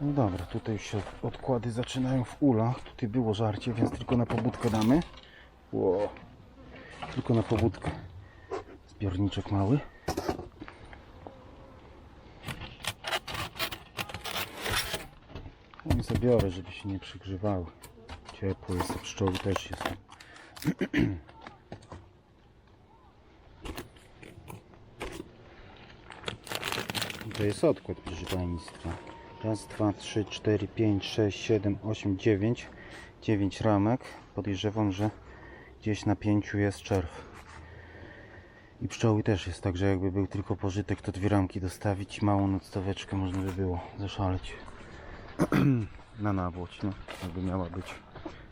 No dobra, tutaj już się odkłady zaczynają w ulach. Tutaj było żarcie, więc tylko na pobudkę damy. Ło. Tylko na pobudkę. Zbiorniczek mały. No zabiorę, żeby się nie przygrzewały. Ciepło jest, a pszczoły też jest. To jest odkład, proszę Państwa. Raz, dwa, trzy, cztery, pięć, sześć, siedem, osiem, dziewięć. Dziewięć ramek. Podejrzewam, że gdzieś na pięciu jest czerw. I pszczoły też jest, także jakby był tylko pożytek, to dwie ramki dostawić i małą nadstaweczkę można by było zaszaleć. na nawłoć, no. Jakby miała być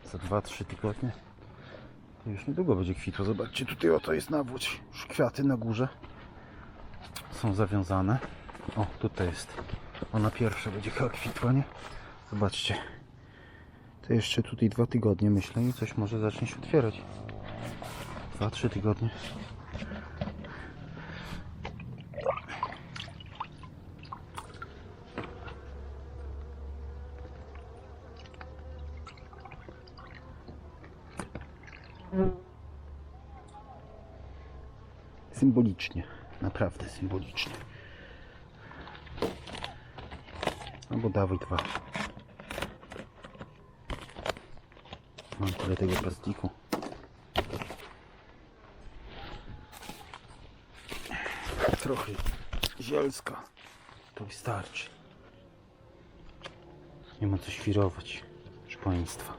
za 2-3 tygodnie. To już niedługo będzie kwitło. Zobaczcie, tutaj oto jest nawłoć. Już kwiaty na górze są zawiązane. O, tutaj jest. Ona pierwsza będzie kwitła, nie? Zobaczcie. To jeszcze tutaj dwa tygodnie myślę i coś może zacznie się otwierać. Dwa, trzy tygodnie. Symbolicznie. Naprawdę symbolicznie. Albo dawaj dwa. Mam tyle tego plastiku. Trochę zielska. To wystarczy. Nie ma co świrować, proszę Państwa.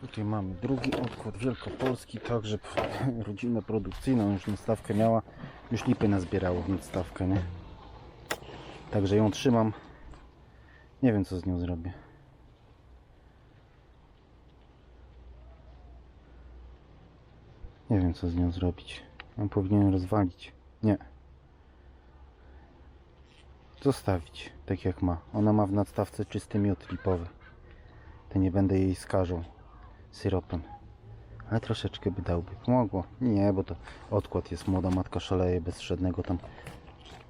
Tutaj mamy drugi odkład wielkopolski, także rodzinna produkcyjna, już nadstawkę miała, już lipy nazbierało w nadstawkę, nie? Także ją trzymam. Nie wiem co z nią zrobię. Nie wiem co z nią zrobić. Ją powinienem rozwalić. Nie. Zostawić, tak jak ma. Ona ma w nadstawce czysty miód lipowy. To nie będę jej skażą syropem. Ale troszeczkę by dałby. Pomogło. Nie, bo to odkład jest młoda matka szaleje bez żadnego tam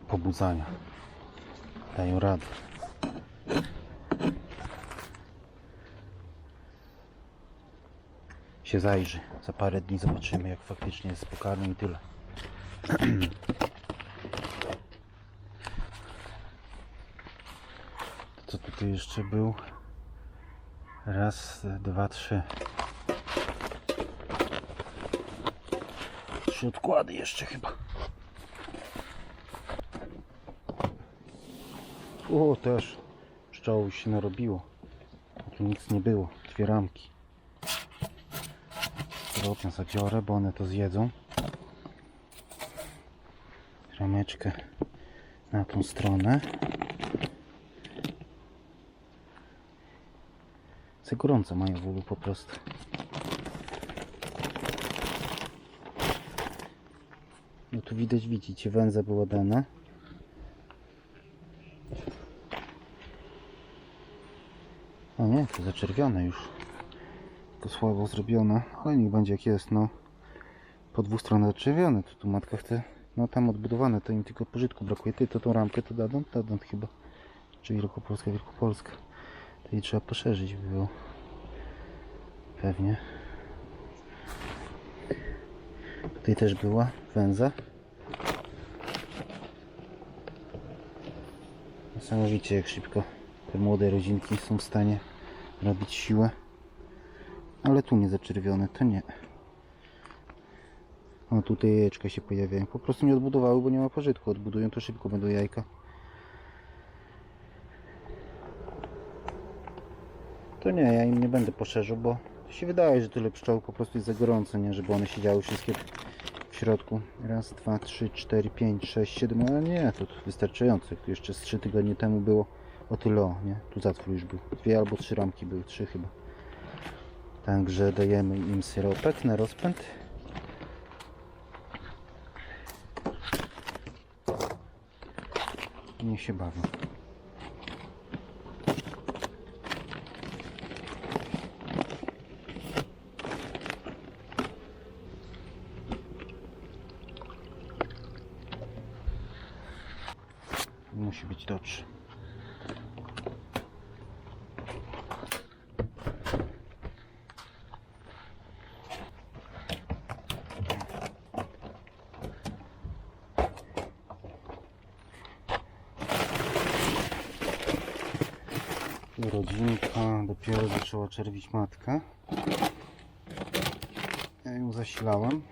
pobudzania. Dają radę. Się zajrzy. Za parę dni zobaczymy jak faktycznie jest pokarmy i tyle. Co tutaj jeszcze był? Raz, dwa, trzy. Trzy odkłady jeszcze chyba. O, też pszczoł się narobiło. A Tu nic nie było. Dwie ramki. Drobno zabiorę, bo one to zjedzą. Rameczkę na tą stronę. Za gorąco mają w ulu po prostu. No tu widać, widzicie, węże było dane. O nie, to zaczerwione już. To słabo zrobione, ale niech będzie jak jest, no. Po dwóch stronach zaczerwione, to tu matka chce, no tam odbudowane, to im tylko pożytku brakuje. Ty to tą ramkę to dadą? Dadą chyba. Czy Wielkopolska, Wielkopolska. To jej trzeba poszerzyć by było. Pewnie. Tutaj też była węza. Niesamowicie jak szybko te młode rodzinki są w stanie robić siłę. Ale tu nie zaczerwione, to nie. O, tutaj jajeczka się pojawiają. Po prostu nie odbudowały, bo nie ma pożytku. Odbudują to szybko będą jajka. To nie, ja im nie będę poszerzył, bo to się wydaje, że tyle pszczół po prostu jest za gorąco, nie? Żeby one siedziały wszystkie w środku. Raz, dwa, trzy, cztery, pięć, sześć, siedem, ale nie, to, wystarczająco. Tu jeszcze z trzy tygodnie temu było o tyle, nie? Tu zatwór już był. Dwie albo trzy ramki były, trzy chyba. Także dajemy im syropek na rozpęd. Niech się bawią. Musi być dobrze. Rodzinka dopiero zaczęła czerwić matkę. Ja ją zasilałem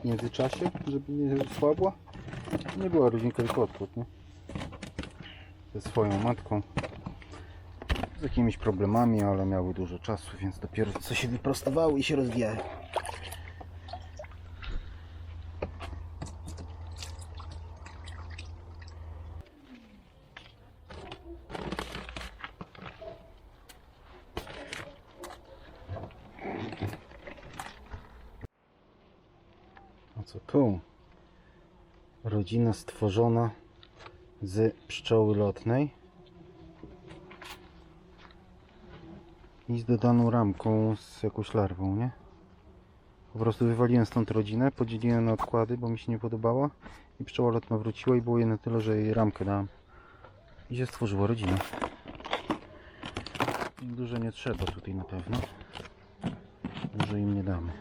w międzyczasie, żeby nie słabła. Nie była rodzinka tylko odpłat, nie? Ze swoją matką. Z jakimiś problemami, ale miały dużo czasu, więc dopiero co się wyprostowały i się rozwijają. A co tu? Rodzina stworzona z pszczoły lotnej i z dodaną ramką z jakąś larwą, nie? Po prostu wywaliłem stąd rodzinę, podzieliłem na odkłady, bo mi się nie podobała i pszczoła lotna wróciła i było jej na tyle, że jej ramkę dałem i się stworzyła rodzina. Dużo nie trzeba tutaj na pewno. Dużo im nie damy.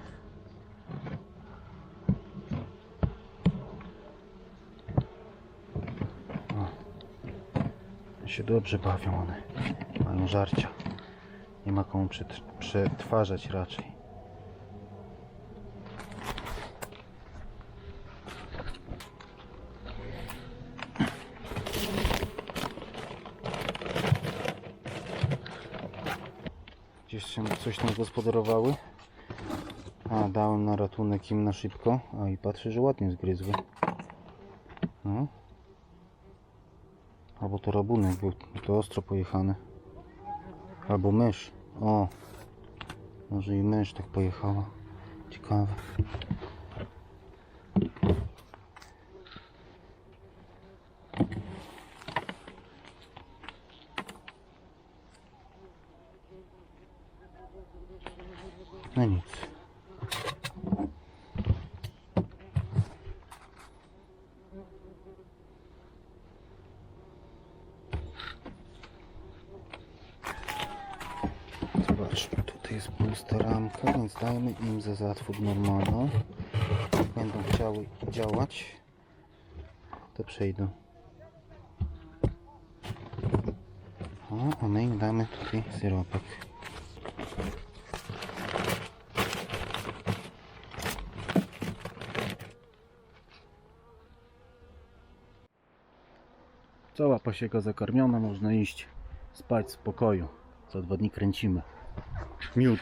Się dobrze bawią one. Mają żarcia. Nie ma komu przetwarzać raczej. Gdzieś się coś tam gospodarowały. A, dałem na ratunek im na szybko. A i patrzę, że ładnie zgryzły. No. Albo to rabunek był, to ostro pojechany. Albo mysz. O. Może i mysz tak pojechała. Ciekawe. No nic. Zobaczmy, tutaj jest pusta ramka, więc dajmy im za zatwór normalną. Będą chciały działać, to przejdą. O, a my im damy tutaj syropek. Cała pasieka zakarmiona, można iść spać w spokoju. Co dwa dni kręcimy. Miód.